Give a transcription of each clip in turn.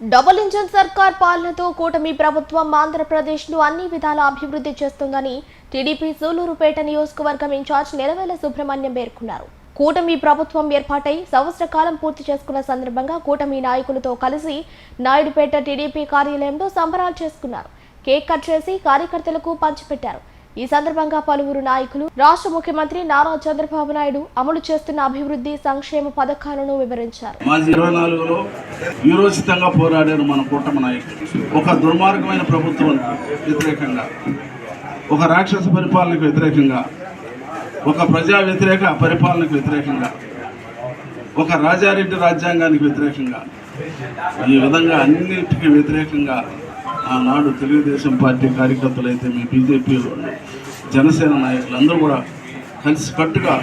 Double engine సర్కార్ పాలనతో కూటమి ప్రభుత్వం ఆంధ్రప్రదేశ్ను అన్ని విధాల అభివృద్ధి చేస్తుందని టీడీపీ సూలూరుపేట నియోజకవర్గం ఇన్ఛార్జ్ నిలవేల సుబ్రహ్మణ్యం పేర్కొన్నారు. కూటమి ప్రభుత్వం ఏర్పాటై సంవత్సర కాలం పూర్తి చేసుకున్న సందర్భంగా కూటమి నాయకులతో కలిసి నాయుడుపేట టీడీపీ కార్యాలయంలో సంబరాలు చేసుకున్నారు. కేక్ కట్ చేసి కార్యకర్తలకు పంచిపెట్టారు. ఈ సందర్భంగా పలువురు నాయకులు రాష్ట్ర ముఖ్యమంత్రి నారా చంద్రబాబు నాయుడు అమలు చేస్తున్న అభివృద్ధి సంక్షేమ పథకాలను వివరించారు. వీరోచితంగా పోరాడారు మన కూటమి నాయకులు. ఒక దుర్మార్గమైన ప్రభుత్వం వ్యతిరేకంగా ఒక రాక్షస పరిపాలనకు వ్యతిరేకంగా ఒక ప్రజా వ్యతిరేక పరిపాలనకు వ్యతిరేకంగా ఒక రాజారెడ్డి రాజ్యాంగానికి వ్యతిరేకంగా ఈ విధంగా అన్నిటికీ వ్యతిరేకంగా ఆనాడు తెలుగుదేశం పార్టీ కార్యకర్తలు అయితే మీ బీజేపీ జనసేన నాయకులు అందరూ కూడా కలిసి కట్టుగా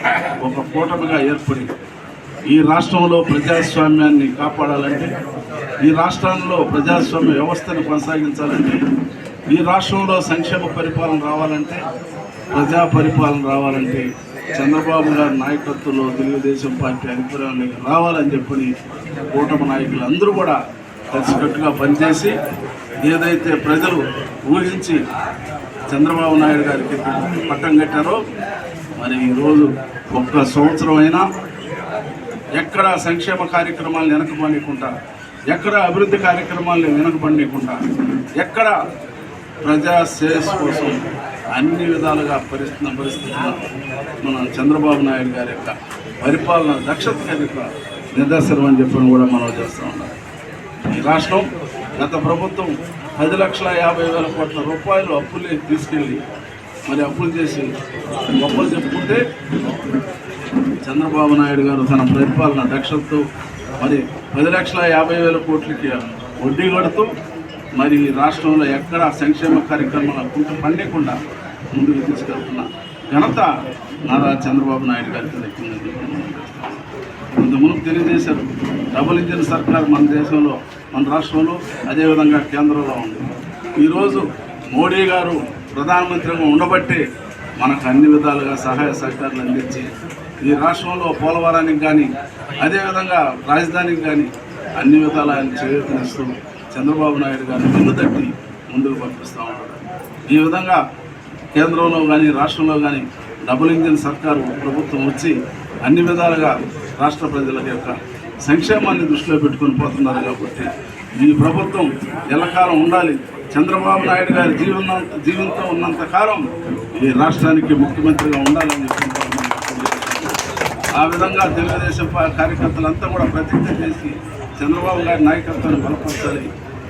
ఒక కూటమిగా ఏర్పడి ఈ రాష్ట్రంలో ప్రజాస్వామ్యాన్ని కాపాడాలంటే ఈ రాష్ట్రంలో ప్రజాస్వామ్య వ్యవస్థను కొనసాగించాలంటే ఈ రాష్ట్రంలో సంక్షేమ పరిపాలన రావాలంటే ప్రజా పరిపాలన రావాలంటే చంద్రబాబు గారి నాయకత్వంలో తెలుగుదేశం పార్టీ అధికారంలోకి రావాలని చెప్పని కూటమి నాయకులు అందరూ కూడా కలిసికట్టుగా పనిచేసి ఏదైతే ప్రజలు ఊహించి చంద్రబాబు నాయుడు గారికి పట్టం కట్టారో మరి ఈరోజు ఒక్క సంవత్సరం అయినా ఎక్కడ సంక్షేమ కార్యక్రమాలు వెనకబడకుండా ఎక్కడ అభివృద్ధి కార్యక్రమాలు వెనకబడకుండా ఎక్కడ ప్రజా శ్రేయస్ కోసం అన్ని విధాలుగా పరిస్థితున్న పరిస్థితుల్లో మన చంద్రబాబు నాయుడు గారి యొక్క పరిపాలన దక్షత యొక్క నిదర్శనం అని చెప్పని కూడా మనం చేస్తూ ఉన్నాం. ఈ రాష్ట్రం గత ప్రభుత్వం పది లక్షల యాభై వేల కోట్ల రూపాయలు అప్పులు తీసుకెళ్ళి మరి అప్పులు చేసి గొప్పలు చెప్పుకుంటే చంద్రబాబు నాయుడు గారు తన పరిపాలన దక్షతతో మరి పది లక్షల యాభై వేల కోట్లకి వడ్డీ కడుతూ మరి ఈ రాష్ట్రంలో ఎక్కడ సంక్షేమ కార్యక్రమాలు కుంట పండకుండా ముందుకు తీసుకెళ్తున్న ఘనత నారా చంద్రబాబు నాయుడు గారికి దక్కిందని కొంత తెలియజేశారు డబుల్ ఇంజిన్ సర్కార్ మన దేశంలో మన రాష్ట్రంలో అదేవిధంగా కేంద్రంలో ఉంది. ఈరోజు మోడీ గారు ప్రధానమంత్రిగా ఉండబట్టే మనకు అన్ని విధాలుగా సహాయ సహకారాలు అందించి ఈ రాష్ట్రంలో పోలవరానికి కానీ అదేవిధంగా రాజధానికి కానీ అన్ని విధాల ఆయన చేయూతనిస్తూ చంద్రబాబు నాయుడు గారిని ముందు తట్టి ముందుకు పంపిస్తూ ఉన్నారు. ఈ విధంగా కేంద్రంలో కానీ రాష్ట్రంలో కానీ డబుల్ ఇంజిన్ సర్కారు ప్రభుత్వం వచ్చి అన్ని విధాలుగా రాష్ట్ర ప్రజల యొక్క సంక్షేమాన్ని దృష్టిలో పెట్టుకొని పోతున్నారు కాబట్టి ఈ ప్రభుత్వం ఎల్లకాలం ఉండాలి. చంద్రబాబు నాయుడు గారి జీవన జీవితంతో ఉన్నంత కాలం ఈ రాష్ట్రానికి ముఖ్యమంత్రిగా ఉండాలని చెప్పి ఆ విధంగా తెలుగుదేశం కార్యకర్తలంతా కూడా ప్రతిజ్ఞ చేసి చంద్రబాబు గారి నాయకత్వాన్ని బలపరచాలి.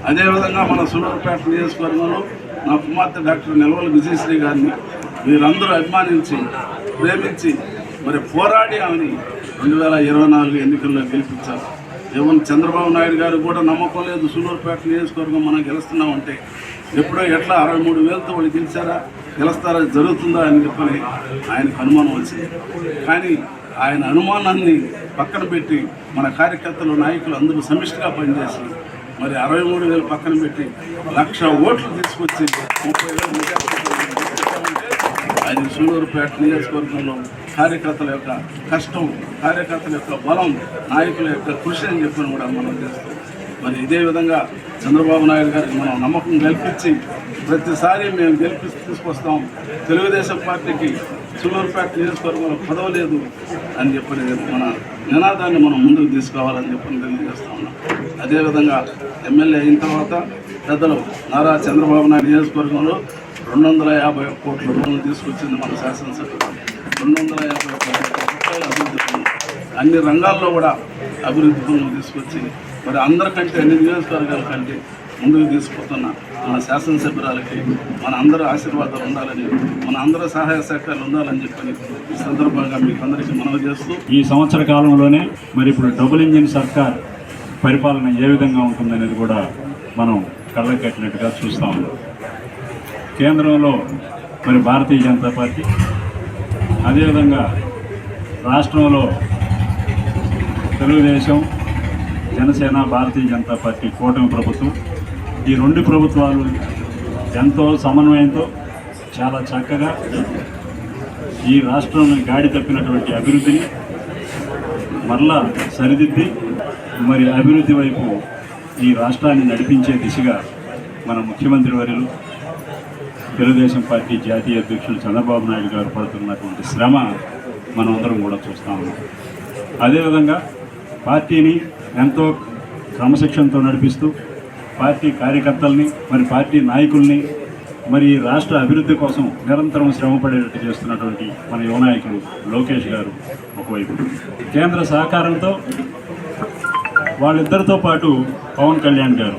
అదేవిధంగా మన సులూరుపేట నియోజకవర్గంలో నా కుమార్తె డాక్టర్ నిల్వల విజయశ్రీ గారిని వీరందరూ అభిమానించి ప్రేమించి మరి పోరాడి ఆమెని రెండు వేల ఇరవై నాలుగు ఎన్నికల్లో గెలిపించారు. ఏమన్నా చంద్రబాబు నాయుడు గారు కూడా నమ్మకం లేదు సూలూరుపేట నియోజకవర్గం మనం గెలుస్తున్నామంటే. ఎప్పుడో ఎట్లా అరవై మూడు వేలతో వాళ్ళు గెలిచారా గెలుస్తారా జరుగుతుందా అని చెప్పని ఆయనకు అనుమానం వచ్చింది. కానీ ఆయన అనుమానాన్ని పక్కన పెట్టి మన కార్యకర్తలు నాయకులు అందరూ సమిష్టిగా పనిచేసి మరి అరవై మూడు వేలు పక్కన పెట్టి లక్ష ఓట్లు తీసుకొచ్చి ముప్పై వేలు మెజార్టీతో అది సూలూరుపేట నియోజకవర్గంలో కార్యకర్తల యొక్క కష్టం కార్యకర్తల యొక్క బలం నాయకుల యొక్క కృషి అని చెప్పని కూడా మనం చేస్తాం. మరి ఇదే విధంగా చంద్రబాబు నాయుడు గారికి మనం నమ్మకం కల్పించి ప్రతిసారి మేము గెలిపి తీసుకొస్తాం. తెలుగుదేశం పార్టీకి సూలూరుపేట నియోజకవర్గంలో పదవలేదు అని చెప్పని మన నినాదాన్ని మనం ముందుకు తీసుకోవాలని చెప్పని తెలియజేస్తా ఉన్నాం అదేవిధంగా ఎమ్మెల్యే అయిన తర్వాత పెద్దలు నారా చంద్రబాబు నాయుడు నియోజకవర్గంలో రెండు వందల యాభై ఒక్క కోట్ల రూపాయలు తీసుకొచ్చింది మన శాసనసభ రెండు వందల యాభై ఒక్క రూపాయలు అభివృద్ధి పనులు. అన్ని రంగాల్లో కూడా అభివృద్ధి పనులు తీసుకొచ్చి మరి అందరికంటే అన్ని నియోజకవర్గాల కంటే ముందుకు తీసుకుపోతున్న మన శాసనసభ్యురాలకి మన అందరూ ఆశీర్వాదాలు ఉండాలని మన అందరూ సహాయ సహకారాలు ఉండాలని చెప్పని ఈ సందర్భంగా మీకు అందరికీ మనవి చేస్తూ ఈ సంవత్సర కాలంలోనే మరి ఇప్పుడు డబుల్ ఇంజిన్ సర్కార్ పరిపాలన ఏ విధంగా ఉంటుందనేది కూడా మనం కళ్ళకి కట్టినట్టుగా చూస్తూ ఉన్నాం. కేంద్రంలో మరి భారతీయ జనతా పార్టీ అదేవిధంగా రాష్ట్రంలో తెలుగుదేశం జనసేన భారతీయ జనతా పార్టీ కూటమి ప్రభుత్వం ఈ రెండు ప్రభుత్వాలు ఎంతో సమన్వయంతో చాలా చక్కగా ఈ రాష్ట్రంలో గాడి తప్పినటువంటి అభివృద్ధిని మరలా సరిదిద్ది మరి అభివృద్ధి వైపు ఈ రాష్ట్రాన్ని నడిపించే దిశగా మన ముఖ్యమంత్రి వర్యులు తెలుగుదేశం పార్టీ జాతీయ అధ్యక్షులు చంద్రబాబు నాయుడు గారు పడుతున్నటువంటి శ్రమ మనం అందరం కూడా చూస్తాము ఉన్నాం. అదేవిధంగా పార్టీని ఎంతో క్రమశిక్షణతో నడిపిస్తూ పార్టీ కార్యకర్తల్ని మరి పార్టీ నాయకుల్ని మరి రాష్ట్ర అభివృద్ధి కోసం నిరంతరం శ్రమపడేటట్టు చేస్తున్నటువంటి మన యువ నాయకులు లోకేష్ గారు ఒకవైపు. కేంద్ర సహకారంతో వాళ్ళిద్దరితో పాటు పవన్ కళ్యాణ్ గారు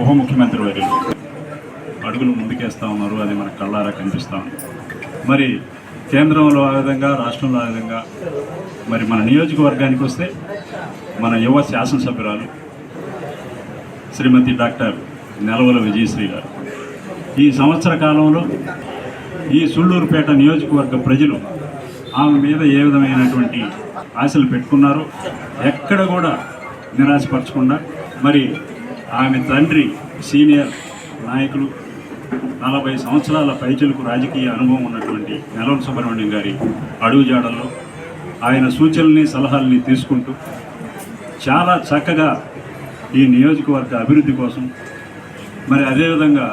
ఉప ముఖ్యమంత్రి వారి అడుగులు ముందుకేస్తూ ఉన్నారు అది మన కళ్ళారా కనిపిస్తూ ఉంది. మరి కేంద్రంలో ఆ విధంగా రాష్ట్రంలో ఆ విధంగా మరి మన నియోజకవర్గానికి వస్తే మన యువ శాసనసభ్యురాలు శ్రీమతి డాక్టర్ నెలవల విజయశ్రీ గారు. ఈ సంవత్సర కాలంలో ఈ సుళ్ళూరుపేట నియోజకవర్గ ప్రజలు ఆమె మీద ఏ విధమైనటువంటి ఆశలు పెట్టుకున్నారో ఎక్కడ కూడా నిరాశపరచకుండా మరి ఆమె తండ్రి సీనియర్ నాయకులు నలభై సంవత్సరాల పైచలకు రాజకీయ అనుభవం ఉన్నటువంటి నెలవల సుబ్రహ్మణ్యం గారి అడుగుజాడల్లో ఆయన సూచనల్ని సలహాలని తీసుకుంటూ చాలా చక్కగా ఈ నియోజకవర్గ అభివృద్ధి కోసం మరి అదేవిధంగా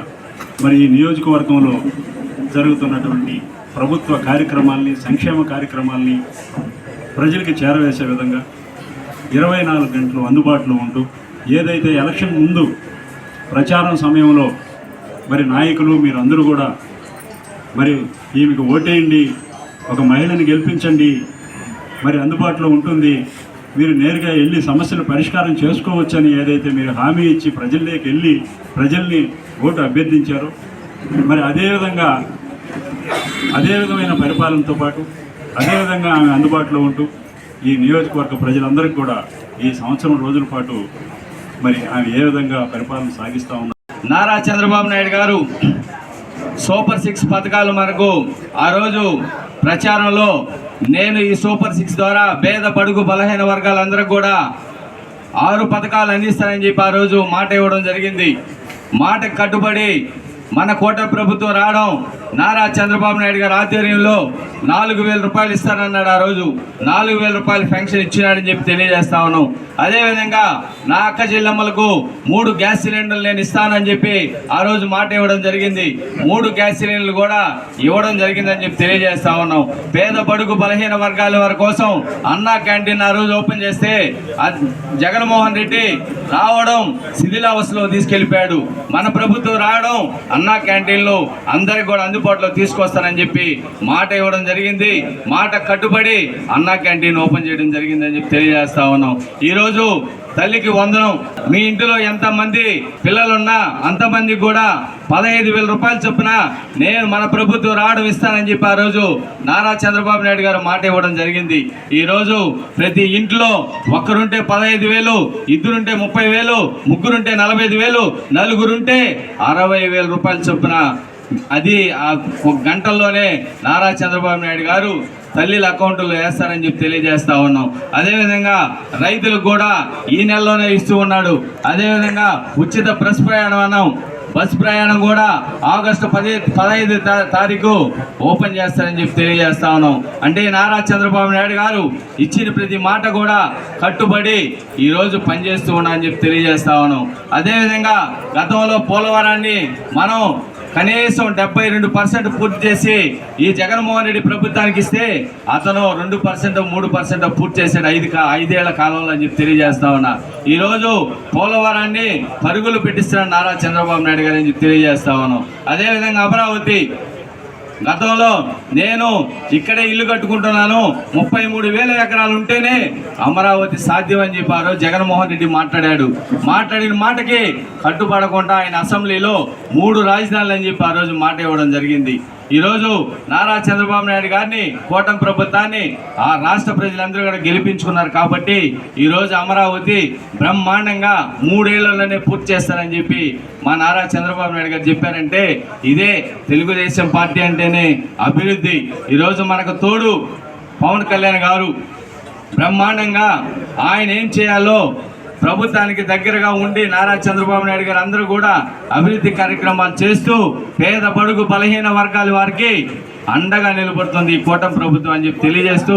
మరి ఈ నియోజకవర్గంలో జరుగుతున్నటువంటి ప్రభుత్వ కార్యక్రమాల్ని సంక్షేమ కార్యక్రమాల్ని ప్రజలకి చేరవేసే విధంగా ఇరవై నాలుగు గంటలు అందుబాటులో ఉంటూ ఏదైతే ఎలక్షన్ ముందు ప్రచారం సమయంలో మరి నాయకులు మీరందరూ కూడా మరి ఈమెకు ఓటేయండి ఒక మహిళని గెలిపించండి మరి అందుబాటులో ఉంటుంది మీరు నేరుగా వెళ్ళి సమస్యలు పరిష్కారం చేసుకోవచ్చని ఏదైతే మీరు హామీ ఇచ్చి ప్రజల్లోకి వెళ్ళి ప్రజల్ని ఓటు అభ్యర్థించారో మరి అదేవిధంగా అదే విధమైన పరిపాలనతో పాటు అదేవిధంగా ఆమె అందుబాటులో ఉంటూ ఈ నియోజకవర్గ ప్రజలందరికీ కూడా ఈ సంవత్సరం రోజుల పాటు మరి ఆమె ఏ విధంగా పరిపాలన సాగిస్తూ ఉన్నారు నారా చంద్రబాబు నాయుడు గారు సూపర్ సిక్స్ పథకాల మనకు ఆ రోజు ప్రచారంలో నేను ఈ సూపర్ సిక్స్ ద్వారా పేద పడుగు బలహీన వర్గాలందరూ కూడా ఆరు పథకాలు అందిస్తానని చెప్పి ఆ రోజు మాట ఇవ్వడం జరిగింది. మాటకు కట్టుబడి మన కోట ప్రభుత్వం రావడం నారా చంద్రబాబు నాయుడు గారి ఆధ్వర్యంలో నాలుగు వేల రూపాయలు ఇస్తానన్నాడు ఆ రోజు. నాలుగు వేల రూపాయలు పెన్షన్ ఇచ్చినాడని చెప్పి తెలియజేస్తా ఉన్నాం. అదేవిధంగా నా అక్క చెల్లెమ్మలకు మూడు గ్యాస్ సిలిండర్లు నేను ఇస్తానని చెప్పి ఆ రోజు మాట ఇవ్వడం జరిగింది. మూడు గ్యాస్ సిలిండర్లు కూడా ఇవ్వడం జరిగిందని చెప్పి తెలియజేస్తా ఉన్నాం. పేద బడుగు బలహీన వర్గాల వారి కోసం అన్నా క్యాంటీన్ ఆ రోజు ఓపెన్ చేస్తే జగన్మోహన్ రెడ్డి రావడం శిథిలావస్థలో తీసుకెళ్ళిపోయాడు మన ప్రభుత్వం రావడం అన్నా క్యాంటీన్లు అందరికి కూడా అందుబాటులో తీసుకొస్తానని చెప్పి మాట ఇవ్వడం జరిగింది. మాట కట్టుబడి అన్నా క్యాంటీన్ ఓపెన్ చేయడం జరిగిందని చెప్పి తెలియజేస్తా ఉన్నాం. ఈరోజు తల్లికి వందనం. మీ ఇంటిలో ఎంతమంది పిల్లలున్నా అంతమందికి కూడా పదహైదు వేల రూపాయలు చొప్పున నేను మన ప్రభుత్వం రావడం ఇస్తానని చెప్పి ఆ రోజు నారా చంద్రబాబు నాయుడు గారు మాట ఇవ్వడం జరిగింది. ఈరోజు ప్రతి ఇంట్లో ఒక్కరుంటే పదహైదు వేలు ఇద్దరుంటే ముప్పై వేలు ముగ్గురుంటే నలభై ఐదు వేలు నలుగురుంటే అరవై వేల రూపాయలు చొప్పున అది ఆ గంటల్లోనే నారా చంద్రబాబు నాయుడు గారు తల్లిల అకౌంట్లో వేస్తారని చెప్పి తెలియజేస్తా ఉన్నాం. అదేవిధంగా రైతులకు కూడా ఈ నెలలోనే ఇస్తూ ఉన్నాడు. అదేవిధంగా ఉచిత బస్ ప్రయాణం అన్నాం. బస్ ప్రయాణం కూడా ఆగస్టు పది పదహైదు తారీఖు ఓపెన్ చేస్తారని చెప్పి తెలియజేస్తా ఉన్నాం. అంటే నారా చంద్రబాబు నాయుడు గారు ఇచ్చిన ప్రతి మాట కూడా కట్టుబడి ఈరోజు పనిచేస్తూ ఉన్నా అని చెప్పి తెలియజేస్తా ఉన్నాం. అదేవిధంగా గతంలో పోలవరాన్ని మనం కనీసం డెబ్బై రెండు పర్సెంట్ పూర్తి చేసి ఈ జగన్మోహన్ రెడ్డి ప్రభుత్వానికి ఇస్తే అతను రెండు పర్సెంట్ మూడు పర్సెంట్ పూర్తి చేశాడు ఐదు ఐదేళ్ళ కాలంలో అని చెప్పి తెలియజేస్తా ఉన్నా. ఈరోజు పోలవరాన్ని పరుగులు పెట్టిస్తున్న నారా చంద్రబాబు నాయుడు గారు అని చెప్పి తెలియజేస్తా ఉన్నాం. అదేవిధంగా అమరావతి గతంలో నేను ఇక్కడే ఇల్లు కట్టుకుంటున్నాను. ముప్పై మూడు వేల ఎకరాలు ఉంటేనే అమరావతి సాధ్యం అని చెప్పి రోజు జగన్మోహన్ రెడ్డి మాట్లాడాడు. మాట్లాడిన మాటకి కట్టుబడకుండా ఆయన అసెంబ్లీలో మూడు రాజధానులు అని చెప్పి ఆ రోజు మాట ఇవ్వడం జరిగింది. ఈరోజు నారా చంద్రబాబు నాయుడు గారిని కూటమి ప్రభుత్వాన్ని ఆ రాష్ట్ర ప్రజలందరూ కూడా గెలిపించుకున్నారు కాబట్టి ఈరోజు అమరావతి బ్రహ్మాండంగా మూడేళ్ళలోనే పూర్తి చేస్తారని చెప్పి మా నారా చంద్రబాబు నాయుడు గారు చెప్పారంటే ఇదే తెలుగుదేశం పార్టీ అంటేనే అభివృద్ధి. ఈరోజు మనకు తోడు పవన్ కళ్యాణ్ గారు బ్రహ్మాండంగా ఆయన ఏం చేయాలో ప్రభుత్వానికి దగ్గరగా ఉండి నారా చంద్రబాబు నాయుడు గారు అందరూ కూడా అభివృద్ధి కార్యక్రమాలు చేస్తూ పేద బడుగు బలహీన వర్గాల వారికి అండగా నిలబడుతుంది ఈ కూటమి ప్రభుత్వం అని చెప్పి తెలియజేస్తూ